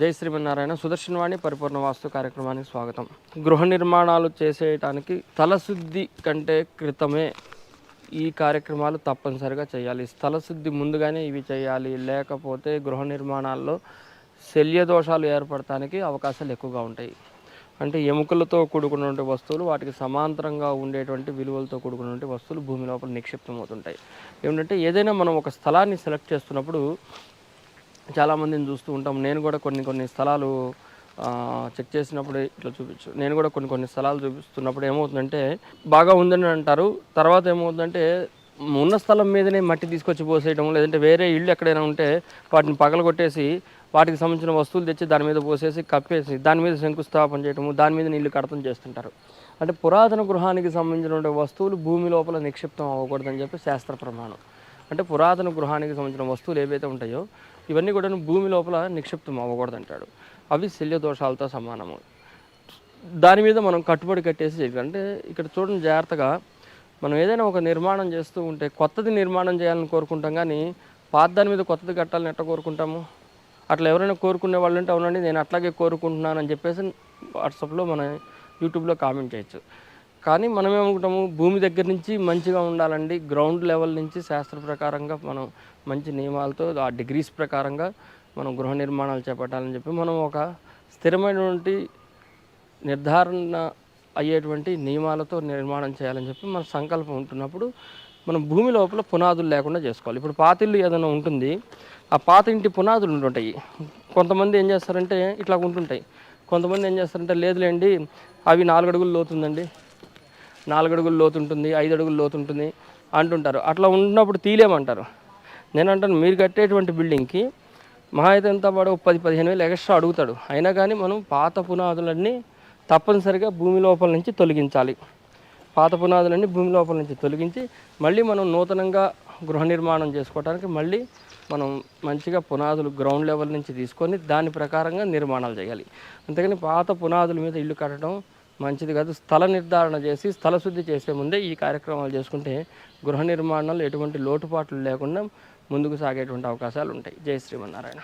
జై శ్రీమన్నారాయణ. సుదర్శనవాణి పరిపూర్ణ వాస్తు కార్యక్రమానికి స్వాగతం. గృహ నిర్మాణాలు చేసేయటానికి స్థలశుద్ధి కంటే క్రితమే ఈ కార్యక్రమాలు తప్పనిసరిగా చేయాలి. స్థలశుద్ధి ముందుగానే ఇవి చేయాలి. లేకపోతే గృహ నిర్మాణాల్లో శల్య దోషాలు ఏర్పడటానికి అవకాశాలు ఎక్కువగా ఉంటాయి. అంటే ఎముకలతో కూడుకున్నటువంటి వస్తువులు వాటికి సమాంతరంగా ఉండేటువంటి విలువలతో కూడుకున్నటువంటి వస్తువులు భూమి లోపల నిక్షిప్తం అవుతుంటాయి ఏమిటంటే ఏదైనా మనం ఒక స్థలాన్ని సెలెక్ట్ చేస్తున్నప్పుడు చాలామందిని చూస్తూ ఉంటాం. నేను కూడా కొన్ని కొన్ని స్థలాలు చెక్ చేసినప్పుడు ఇట్లా చూపించు నేను కూడా కొన్ని కొన్ని స్థలాలు చూపిస్తున్నప్పుడు ఏమవుతుందంటే బాగా ఉందని అంటారు. తర్వాత ఏమవుతుందంటే ఉన్న స్థలం మీదనే మట్టి తీసుకొచ్చి పోసేయడం లేదంటే వేరే ఇల్లు ఎక్కడైనా ఉంటే వాటిని పగలగొట్టేసి వాటికి సంబంధించిన వస్తువులు తెచ్చి దాని మీద పోసేసి కప్పేసి దాని మీద శంకుస్థాపన చేయడము దాని మీద నీళ్ళు కడతం చేస్తుంటారు. అంటే పురాతన గృహానికి సంబంధించిన వస్తువులు భూమి లోపల నిక్షిప్తం అవ్వకూడదని చెప్పి శాస్త్ర ప్రమాణం. అంటే పురాతన గృహానికి సంబంధించిన వస్తువులు ఏవైతే ఉంటాయో ఇవన్నీ కూడా భూమి లోపల నిక్షిప్తం అవ్వకూడదంటాడు. అవి శల్య దోషాలతో సమానము. దాని మీద మనం కట్టుబడి కట్టేసి అంటే ఇక్కడ చూడండి జాగ్రత్తగా మనం ఏదైనా ఒక నిర్మాణం చేస్తూ ఉంటే కొత్తది నిర్మాణం చేయాలని కోరుకుంటాం కానీ పాత దాని మీద కొత్తది కట్టాలని ఎట్లా కోరుకుంటాము? అట్లా ఎవరైనా కోరుకునే వాళ్ళు ఉంటే అవునండి నేను అట్లాగే కోరుకుంటున్నాను అని చెప్పేసి వాట్సాప్లో మన యూట్యూబ్లో కామెంట్ చేయొచ్చు. కానీ మనం ఏమనుకుంటాము భూమి దగ్గర నుంచి మంచిగా ఉండాలండి. గ్రౌండ్ లెవెల్ నుంచి శాస్త్ర ప్రకారంగా మనం మంచి నియమాలతో ఆ డిగ్రీస్ ప్రకారంగా మనం గృహ నిర్మాణాలు చేపట్టాలని చెప్పి మనం ఒక స్థిరమైనటువంటి నిర్ధారణ అయ్యేటువంటి నియమాలతో నిర్మాణం చేయాలని చెప్పి మన సంకల్పం ఉంటున్నప్పుడు మనం భూమి లోపల పునాదులు లేకుండా చేసుకోవాలి. ఇప్పుడు పాతిల్లు ఏదైనా ఉంటుంది ఆ పాత ఇంటి పునాదులు ఉంటుంటాయి కొంతమంది ఏం చేస్తారంటే ఇట్లా ఉంటుంటాయి. కొంతమంది ఏం చేస్తారంటే లేదులేండి అవి నాలుగు అడుగులు లోతుందండి. నాలుగు అడుగులు లోతుంటుంది ఐదు అడుగులు లోతు ఉంటుంది అంటుంటారు. అట్లా ఉన్నప్పుడు తీలేమంటారు. నేను అంటాను మీరు కట్టేటువంటి బిల్డింగ్కి మహా అయితే ఎంత పడో పది పదిహేను వేలు ఎక్స్ట్రా అడుగుతాడు. అయినా కానీ మనం పాత పునాదులన్నీ తప్పనిసరిగా భూమి లోపల నుంచి తొలగించాలి. పాత పునాదులన్నీ భూమి లోపల నుంచి తొలగించి మళ్ళీ మనం నూతనంగా గృహ నిర్మాణం చేసుకోవడానికి మళ్ళీ మనం మంచిగా పునాదులు గ్రౌండ్ లెవెల్ నుంచి తీసుకొని దాని ప్రకారంగా నిర్మాణాలు చేయాలి. అంతేగాని పాత పునాదుల మీద ఇల్లు కట్టడం మంచిది కాదు. స్థల నిర్ధారణ చేసి స్థల శుద్ధి చేసే ముందే ఈ కార్యక్రమాలు చేసుకుంటే గృహ నిర్మాణంలో ఎటువంటి లోటుపాట్లు లేకుండా ముందుకు సాగేటువంటి అవకాశాలు ఉంటాయి. జై శ్రీమన్నారాయణ.